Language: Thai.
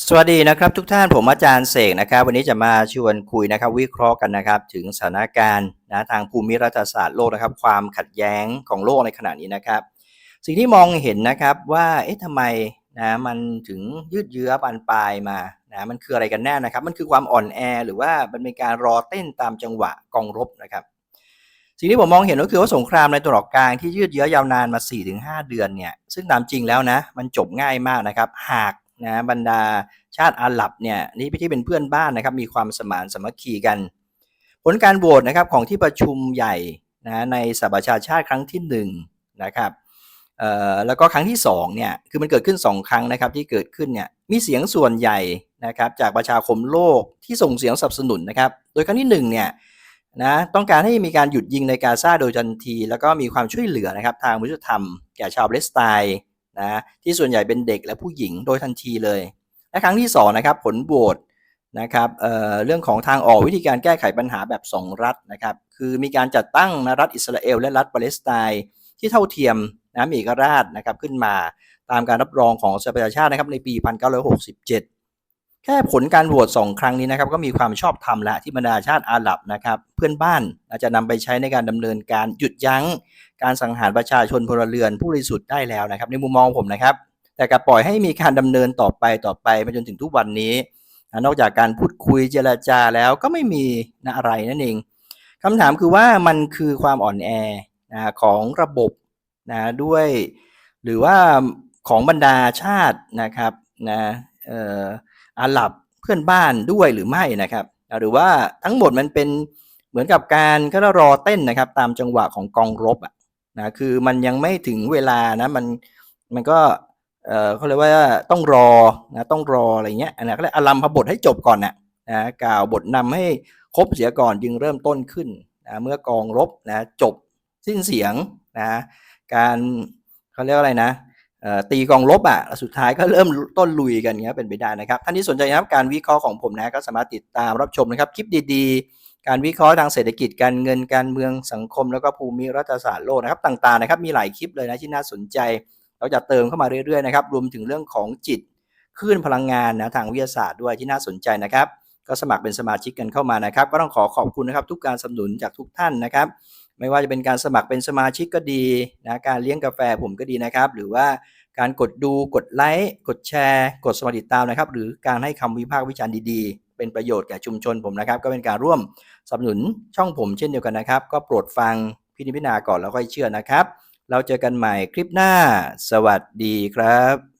สวัสดีนะครับทุกท่านผมอาจารย์เสกนะครับ วันนี้จะมาชวนคุยนะครับวิเคราะห์กันนะครับ ถึงสถานการณ์นะทางภูมิรัฐศาสตร์โลกนะครับ ความขัดแย้งของโลกในขณะนี้นะครับ สิ่งที่มองเห็นนะครับว่าเอ๊ะทำไมนะมันถึงยืดเยื้อบานปลายมานะมันคืออะไรกันแน่นะครับ มันคือความอ่อนแอ หรือว่ามันเป็นการรอเต้นตามจังหวะกองรบนะครับ สิ่งที่ผมมองเห็นก็คือว่าสงครามในตะวันออกกลางที่ยืดเยื้อยาวนานมา 4-5 เดือนเนี่ยซึ่งตามจริงแล้วนะมันจบง่ายมากนะครับ หาก นะบรรดาชาติอาหรับเนี่ยนี่ที่เป็นเพื่อนบ้านนะครับมีความสมานสมัคคีกัน ผลการโหวตนะครับของที่ประชุมใหญ่นะในสหประชาชาติครั้งที่1นงนะครับแล้วก็ครั้งที่2เนี่ยคือมันเกิดขึ้น 2 ครั้งนะครับที่เกิดขึ้นเนี่ยมีเสียงส่วนใหญ่นะครับจากประชาคมโลกที่ส่งเสียงสนับสนุนนะครับโดยครั้งที่1เนี่ยนะต้องการให้มีการหยุดยิงในกาซาโดยทันที แล้วก็มีความช่วยเหลือนะครับทางมนุษยธรรมแก่ชาวปาเลสไตน์ นะที่ส่วนใหญ่เป็นเด็กและผู้หญิงโดยทันทีเลย และครั้งที่2นะครับผลโหวตนะครับเเรื่องของทางออกวิธีการแก้ไขปัญหาแบบ 2 รัฐนะครับคือมีการจัดตั้งนะรัฐอิสราเอลและรัฐปาเลสไตน์ที่เท่าเทียมนะมีเอกราชนะครับขึ้นมาตามการรับรองของสหประชาชาตินะครับในปี 1967 แค่ผลการโหวตสองครั้งนี้นะครับก็มีความชอบธรรมแล้วที่บรรดาชาติอาหรับนะครับ เพื่อนบ้านอาจจะนำไปใช้ในการดำเนินการหยุดยั้ง การสังหารประชาชนพลเรือนผู้บริสุทธิ์ได้แล้วนะครับ ในมุมมองผมนะครับ แต่กับปล่อยให้มีการดำเนินต่อไปต่อไปมาจนถึงทุกวันนี้ นอกจากการพูดคุยเจรจาแล้วก็ไม่มีนะอะไรนั่นเองคำถามคือว่ามันคือความอ่อนแอนะของระบบนะด้วย หรือว่าของบรรดาชาตินะครับนะเอ่อ อาหรับเพื่อนบ้านด้วยหรือไม่นะครับ หรือว่าทั้งหมดมันเป็นเหมือนกับการก็รอเต้นนะครับ ตามจังหวะของกองรบอะนะคือมันยังไม่ถึงเวลานะมันมันก็เออเขาเรียกว่าต้องรอนะต้องรออะไรเงี้ยนะเขาเรียอารัมพบทให้จบก่อนนะนะกล่าวบทนำให้ครบเสียก่อนจึงเริ่มต้นขึ้นนะเมื่อกองรบนะจบสิ้นเสียงนะการเขาเรียกอะไรนะ ตีกองลบอะสุดท้ายก็เริ่มต้นลุยกันเงี้ยเป็นไปได้นะครับ ท่านที่สนใจนะครับการวิเคราะห์ของผมนะก็สามารถติดตามรับชมนะครับ คลิปดีๆ การวิเคราะห์ทางเศรษฐกิจการเงินการเมืองสังคม แล้วก็ภูมิรัฐศาสตร์โลกนะครับต่างๆนะครับมีหลายคลิปเลยนะที่น่าสนใจ เราจะเติมเข้ามาเรื่อยๆนะครับรวมถึงเรื่องของจิตคลื่นพลังงานนะทางวิทยาศาสตร์ด้วยที่น่าสนใจนะครับ ก็สมัครเป็นสมาชิกกันเข้ามานะครับ ก็ต้องขอขอบคุณนะครับ ทุกการสนับสนุนจากทุกท่านนะครับ ไม่ว่าจะเป็นการสมัครเป็นสมาชิกก็ดีนะการเลี้ยงกาแฟผมก็ดีนะครับ หรือว่าการกดดูกดไลค์กดแชร์ กดสมัครติดตามนะครับ หรือการให้คำวิพากษ์วิจารณ์ดีๆ เป็นประโยชน์แก่ชุมชนผมนะครับ ก็เป็นการร่วมสนับสนุนช่องผมเช่นเดียวกันนะครับ ก็โปรดฟังพินิจพิจารณาก่อนแล้วค่อยเชื่อนะครับ เราเจอกันใหม่คลิปหน้า สวัสดีครับ